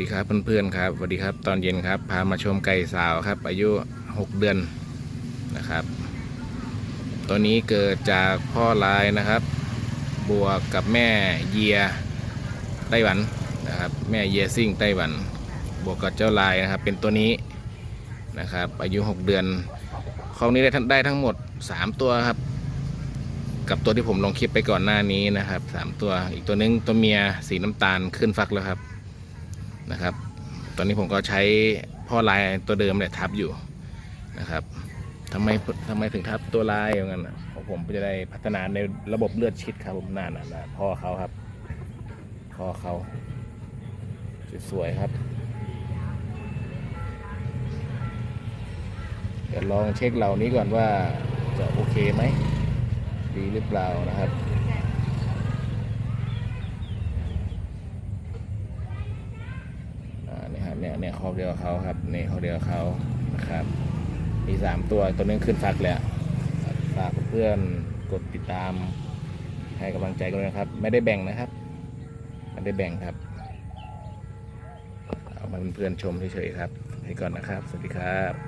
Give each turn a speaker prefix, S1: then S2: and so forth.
S1: ดีครับเพื่อนๆครับสวัสดีครับตอนเย็นครับ พามาชมไก่สาวครับ อายุ 6 เดือนนะครับ ตัวนี้เกิดจากพ่อลายนะครับ บวกกับแม่เยียไต้หวันนะครับ แม่เยียซิ่งไต้หวัน บวกกับเจ้าลายนะครับ เป็นตัวนี้นะครับ อายุ 6 เดือนของนี้ได้ทั้งได้ทั้งหมด 3 ตัวครับ กับตัวที่ผมลงคลิปไปก่อนหน้านี้นะครับสามตัวอีกตัวนึงตัวเมียสีน้ำตาลขึ้นฟักแล้วครับ นะครับ ตอนนี้ผมก็ใช้พ่อลายตัวเดิมเนี่ยทับอยู่นะครับทำไมทำไมถึงทับตัวลายอย่างนั้นน่ะของผมจะได้พัฒนาในระบบเลือดชิดครับผมนาน่ะน่ะพ่อเขาครับพ่อเขาสวยๆครับ เดี๋ยวลองเช็คเหล่านี้ก่อนว่าจะโอเคไหมดีหรือเปล่านะครับ อ่านี่ครับ เนี่ยเนี่ยคอเดียวเขาครับนี่คอเดียวเขานะครับ มีสามตัวตัวนึงขึ้นฟักแล้วฝากเพื่อนกดติดตามให้กำลังใจกันนะครับ ไม่ได้แบ่งนะครับไม่ได้แบ่งครับเอามาเป็นเพื่อนชมเฉยๆครับไปก่อนนะครับ สวัสดีครับ